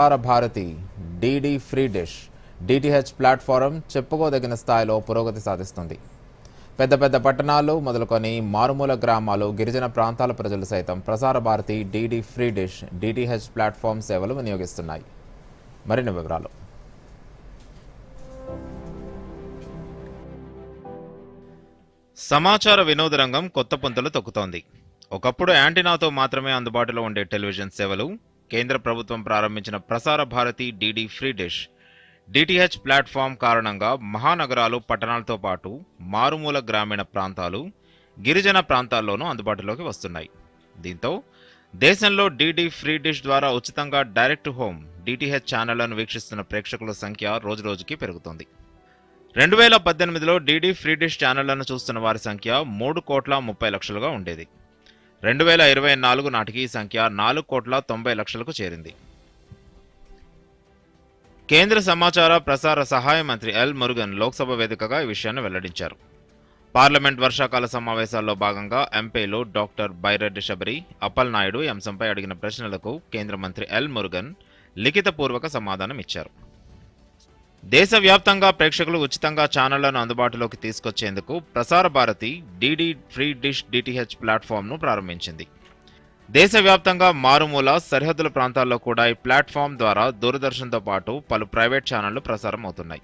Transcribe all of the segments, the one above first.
Prasar Bharati DD free dish DTH platform చెప్పుకోదగిన స్థాయిలో పురోగతి సాధిస్తుంది. పెద్ద పెద్ద పట్టణాలు మొదలుకొని మారుమూల గ్రామాలు గిరిజన ప్రాంతాల ప్రజలు సైతం Prasar Bharati DD free dish DTH platform సేవలు వినియోగిస్తున్నాయి. మరిన్ని వివరాలు. సమాచార వినోద రంగం కొత్త పుంతలు తొక్కుతోంది. ఒకప్పుడు యాంటీనాతో మాత్రమే అందుబాటులో ఉండే టెలివిజన్ సేవలు కేంద్ర ప్రభుత్వం ప్రారంభించిన Prasar Bharati DD free dish. DTH platform కారణంగా మహానగరాలు పట్టణాలతో పాటు మారుమూల గ్రామీణ ప్రాంతాలు గిరిజన ప్రాంతాల్లోనూ అందుబాటులోకి వస్తున్నాయి. దీంతో దేశంలో డీడీ ఫ్రీ డిష్ ద్వారా ఉచితంగా డైరెక్ట్ హోమ్ డిటిహెచ్ ఛానళ్ళను వీక్షిస్తున్న ప్రేక్షకుల సంఖ్య రోజురోజుకి పెరుగుతోంది. రెండు వేల పద్దెనిమిదిలో డీడీ ఫ్రీ డిష్ ఛానళ్ళను చూస్తున్న వారి సంఖ్య మూడు కోట్ల ముప్పై లక్షలుగా ఉండేది. రెండు వేల ఇరవై నాలుగు నాటికి ఈ సంఖ్య నాలుగు కోట్ల తొంభై లక్షలకు చేరింది. కేంద్ర సమాచార ప్రసార సహాయ మంత్రి ఎల్ మురుగన్ లోక్సభ వేదికగా ఈ విషయాన్ని వెల్లడించారు. పార్లమెంట్ వర్షాకాల సమావేశాల్లో భాగంగా ఎంపీలు డాక్టర్ బైరెడ్డి శబరి అప్పల్ నాయుడు ఈ అంశంపై అడిగిన ప్రశ్నలకు కేంద్ర మంత్రి ఎల్ మురుగన్ లిఖితపూర్వక సమాధానం ఇచ్చారు దేశవ్యాప్తంగా ప్రేక్షకులు ఉచితంగా ఛానళ్ళను అందుబాటులోకి తీసుకొచ్చేందుకు Prasar Bharati DD free dish DTH ప్లాట్ఫామ్ను ప్రారంభించింది. దేశవ్యాప్తంగా మారుమూల సరిహద్దుల ప్రాంతాల్లో కూడా ఈ ప్లాట్ఫామ్ ద్వారా దూరదర్శన్తో పాటు పలు ప్రైవేట్ ఛానళ్ళు ప్రసారం అవుతున్నాయి.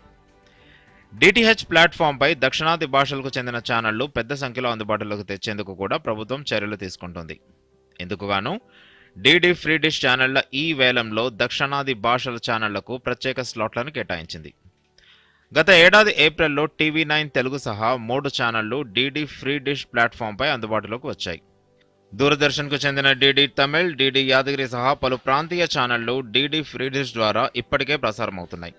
డిటిహెచ్ ప్లాట్ఫామ్పై దక్షిణాది భాషలకు చెందిన ఛానళ్ళు పెద్ద సంఖ్యలో అందుబాటులోకి తెచ్చేందుకు కూడా ప్రభుత్వం చర్యలు తీసుకుంటుంది. ఇందుకుగాను డీడీ ఫ్రీ డిష్ ఛానళ్ళ ఈ వేలంలో దక్షిణాది భాషల ఛానళ్ళకు ప్రత్యేక స్లాట్లను కేటాయించింది. గత ఏడాది ఏప్రిల్లో టీవీ నైన్ తెలుగు సహా మూడు ఛానళ్ళు డీడీ ఫ్రీ డిష్ ప్లాట్ఫామ్పై అందుబాటులోకి వచ్చాయి. దూరదర్శన్కు చెందిన డీడీ తమిళ్ డీడీ యాదగిరి సహా పలు ప్రాంతీయ ఛానళ్ళు డీడీ ఫ్రీ డిష్ ద్వారా ఇప్పటికే ప్రసారమవుతున్నాయి.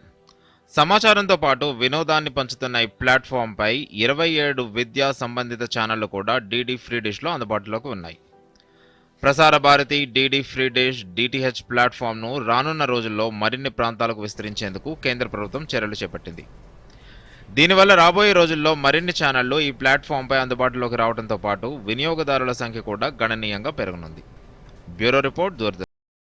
సమాచారంతో పాటు వినోదాన్ని పంచుతున్న ఈ ప్లాట్ఫామ్పై ఇరవై ఏడు విద్యా సంబంధిత ఛానళ్ళు కూడా డీడీ ఫ్రీ డిష్లో అందుబాటులోకి ఉన్నాయి. Prasar Bharati DD free dish DTH ప్లాట్ఫామ్ను రానున్న రోజుల్లో మరిన్ని ప్రాంతాలకు విస్తరించేందుకు కేంద్ర ప్రభుత్వం చర్యలు చేపట్టింది. దీనివల్ల రాబోయే రోజుల్లో మరిన్ని ఛానళ్ళు ఈ ప్లాట్ఫామ్పై అందుబాటులోకి రావడంతో పాటు వినియోగదారుల సంఖ్య కూడా గణనీయంగా పెరగనుంది. Bureau report Doordarshan